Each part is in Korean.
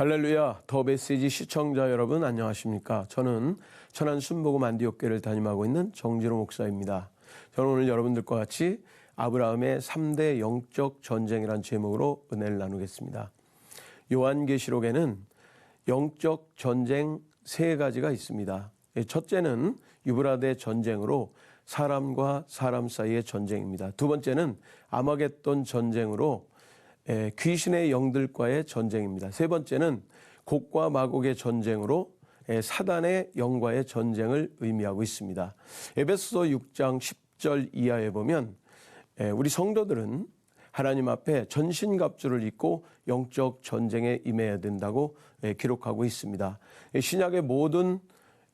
할렐루야 더 메시지 시청자 여러분 안녕하십니까? 저는 천안 순복음 안디옥교를 담임하고 있는 정진호 목사입니다. 저는 오늘 여러분들과 같이 아브라함의 3대 영적 전쟁이란 제목으로 은혜를 나누겠습니다. 요한계시록에는 영적 전쟁 세 가지가 있습니다. 예, 첫째는 유브라데 전쟁으로 사람과 사람 사이의 전쟁입니다. 두 번째는 아마겟돈 전쟁으로 에, 귀신의 영들과의 전쟁입니다. 세 번째는 곡과 마곡의 전쟁으로 에, 사단의 영과의 전쟁을 의미하고 있습니다. 에베소서 6장 10절 이하에 보면 에, 우리 성도들은 하나님 앞에 전신갑주를 입고 영적 전쟁에 임해야 된다고 에, 기록하고 있습니다. 에, 신약의 모든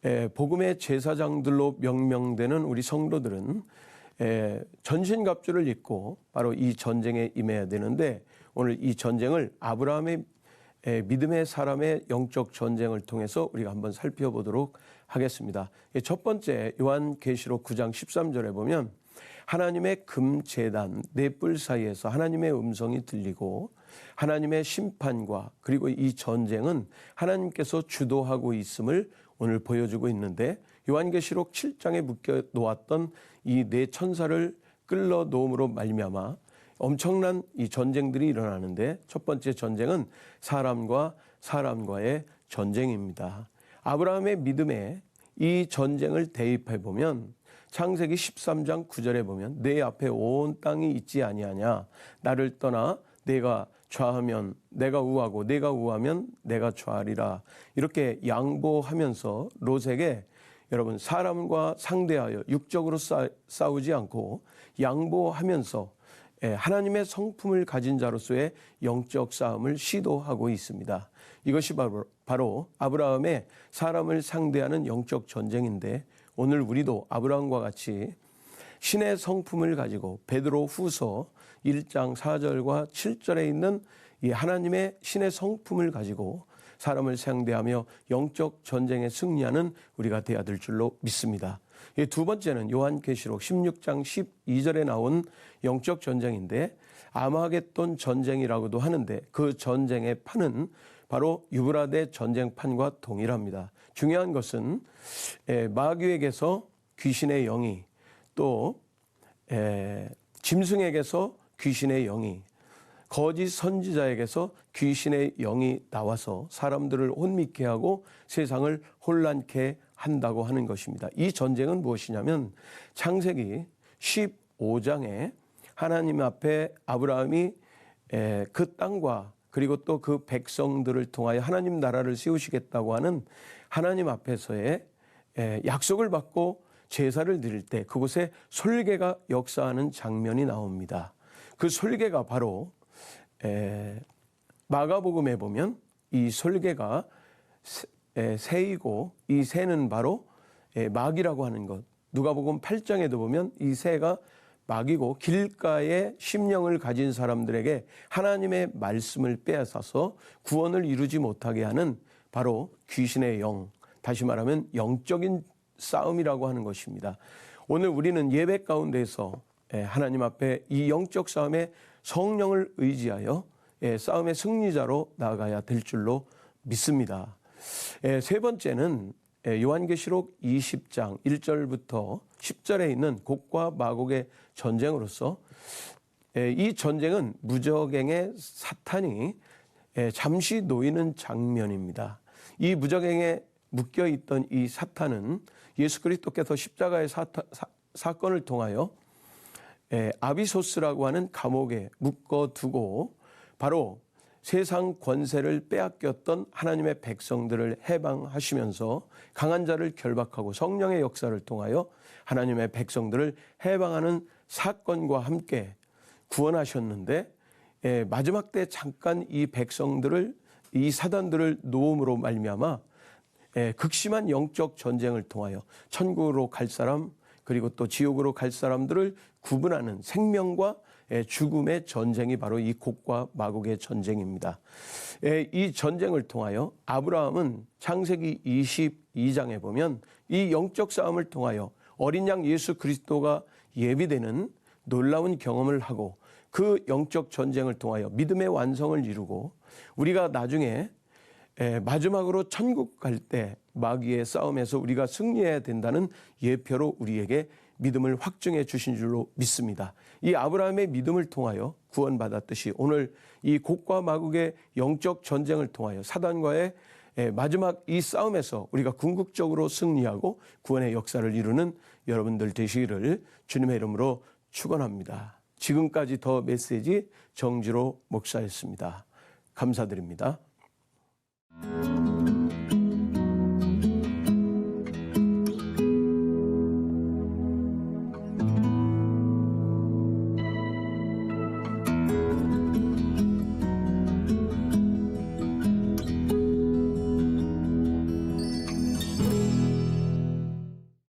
에, 복음의 제사장들로 명명되는 우리 성도들은 에, 전신갑주를 입고 바로 이 전쟁에 임해야 되는데 오늘 이 전쟁을 아브라함의 에, 믿음의 사람의 영적 전쟁을 통해서 우리가 한번 살펴보도록 하겠습니다. 예, 첫 번째 요한 계시록 9장 13절에 보면 하나님의 금재단 넷불 사이에서 하나님의 음성이 들리고 하나님의 심판과 그리고 이 전쟁은 하나님께서 주도하고 있음을 오늘 보여주고 있는데 요한계시록 7장에 묶여 놓았던 이 네 천사를 끌러 놓음으로 말미암아 엄청난 이 전쟁들이 일어나는데 첫 번째 전쟁은 사람과 사람과의 전쟁입니다. 아브라함의 믿음에 이 전쟁을 대입해 보면 창세기 13장 9절에 보면 내 앞에 온 땅이 있지 아니하냐 나를 떠나 내가 좌하면 내가 우하고 내가 우하면 내가 좌하리라 이렇게 양보하면서 롯에게 여러분 사람과 상대하여 육적으로 싸우지 않고 양보하면서 예, 하나님의 성품을 가진 자로서의 영적 싸움을 시도하고 있습니다. 이것이 바로, 바로 아브라함의 사람을 상대하는 영적 전쟁인데 오늘 우리도 아브라함과 같이 신의 성품을 가지고 베드로 후서 1장 4절과 7절에 있는 이 하나님의 신의 성품을 가지고 사람을 상대하며 영적 전쟁에 승리하는 우리가 되어야 될 줄로 믿습니다. 두 번째는 요한계시록 16장 12절에 나온 영적 전쟁인데 아마겟돈 전쟁이라고도 하는데 그 전쟁의 판은 바로 유브라데 전쟁판과 동일합니다. 중요한 것은 마귀에게서 귀신의 영이 또 짐승에게서 귀신의 영이 거짓 선지자에게서 귀신의 영이 나와서 사람들을 혼미케 하고 세상을 혼란케 한다고 하는 것입니다. 이 전쟁은 무엇이냐면 창세기 15장에 하나님 앞에 아브라함이 그 땅과 그리고 또 그 백성들을 통하여 하나님 나라를 세우시겠다고 하는 하나님 앞에서의 약속을 받고 제사를 드릴 때 그곳에 솔개가 역사하는 장면이 나옵니다. 그 솔개가 바로 마가복음에 보면 이 솔개가 새이고 이 새는 바로 마귀라고 하는 것. 누가복음 8장에도 보면 이 새가 마귀고 길가에 심령을 가진 사람들에게 하나님의 말씀을 빼앗아서 구원을 이루지 못하게 하는 바로 귀신의 영, 다시 말하면 영적인 싸움이라고 하는 것입니다. 오늘 우리는 예배 가운데서 하나님 앞에 이 영적 싸움에 성령을 의지하여 싸움의 승리자로 나아가야 될 줄로 믿습니다. 세 번째는 요한계시록 20장 1절부터 10절에 있는 곡과 마곡의 전쟁으로서 이 전쟁은 무적행의 사탄이 잠시 놓이는 장면입니다. 이 무적행에 묶여 있던 이 사탄은 예수 그리스도께서 십자가의 사타, 사, 사건을 통하여 아비소스라고 하는 감옥에 묶어두고 바로 세상 권세를 빼앗겼던 하나님의 백성들을 해방하시면서 강한 자를 결박하고 성령의 역사를 통하여 하나님의 백성들을 해방하는 사건과 함께 구원하셨는데 예, 마지막 때 잠깐 이 백성들을 이 사단들을 놓음으로 말미암아 예, 극심한 영적 전쟁을 통하여 천국으로 갈 사람 그리고 또 지옥으로 갈 사람들을 구분하는 생명과 죽음의 전쟁이 바로 이 곡과 마곡의 전쟁입니다. 이 전쟁을 통하여 아브라함은 창세기 22장에 보면 이 영적 싸움을 통하여 어린 양 예수 그리스도가 예비되는 놀라운 경험을 하고 그 영적 전쟁을 통하여 믿음의 완성을 이루고 우리가 나중에 에, 마지막으로 천국 갈 때 마귀의 싸움에서 우리가 승리해야 된다는 예표로 우리에게 믿음을 확증해 주신 줄로 믿습니다. 이 아브라함의 믿음을 통하여 구원받았듯이 오늘 이 곡과 마국의 영적 전쟁을 통하여 사단과의 에, 마지막 이 싸움에서 우리가 궁극적으로 승리하고 구원의 역사를 이루는 여러분들 되시기를 주님의 이름으로 축원합니다. 지금까지 더 메시지 정지로 목사였습니다. 감사드립니다. Thank you